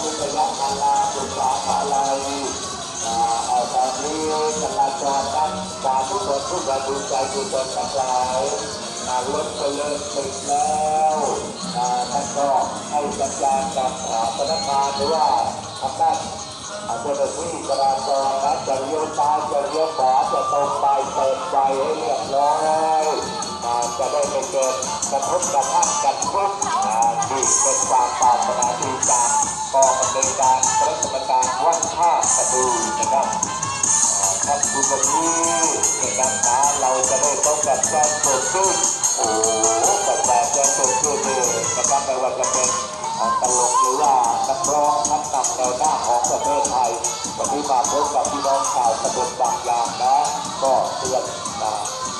ผู้บริใจอยู่จนทั้งหลายอ่ารถก็เลิกติดแล้วท่านก็ให้สัญญาณกับอ่าพนักงานหรือว่าทางด้านอ่าเจ้าหน้าที่จราจรนะจะเลี้ยวซ้ายจะเลี้ยวขวาจะตรงไปเปิดไฟให้เรียบร้อยจะได้ไม่เกิดกระทบกระทั่งกันทุกที่เป็นความปรารถนาดีจา กองอำเนวยการคณะกรรมการวัดท่ากระดูนะครับท่านผู้ชมที่ในการหาเราจะได้พบกับแจ้งเกิดขึ้นโอ้โหกับแจ้งแจ้งเกิดขึ้นเลยนะครับไม่ว่าจะเป็นตลกหรือว่านักร้องนักนำแนวหน้าของประเทศไทยวันนี้มาพบกับพี่น้องชาวตำบลบางยางนะก็เตือนนะ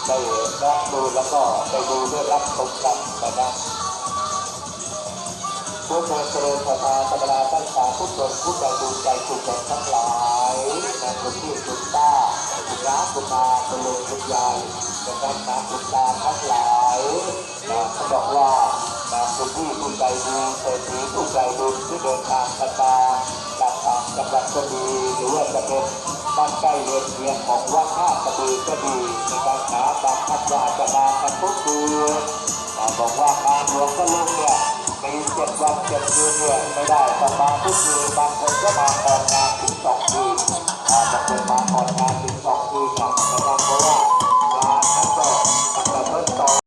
ได้รับดูแล้วก็ได้ดูได้รับชมกันนะครับ พุทธเจริญพระธรรมราตั้งตาพุทธพุทธดูใจสุขทั้งหลายนะคุณพี่คุณป้าคุณน้าคุณนาคุณลุงคุณยายนะครับนะคุณตาทั้งหลายนะเขาบอกว่านะคุณพี่คุณใจดีเศรษฐีคุณใจบุญที่เดินทางกันมาจากต่างจังหวัดก็ดีหรือว่าจะเป็นบ้านใกล้เรือนเคียงของวัดท่ากระบือก็ดีนการหาบางท่านว่าจจะมากันทุกเดือนบอกว่างานหลวงก็ลุงเนี่ย เจ็ดวันเจ็ดคืนเนี่ยไม่ได้ต้องมาทุกคืนบางคนก็มาก่อนงานถึงสองคืนอาจจะเป็นมาก่อนงานถึงสอง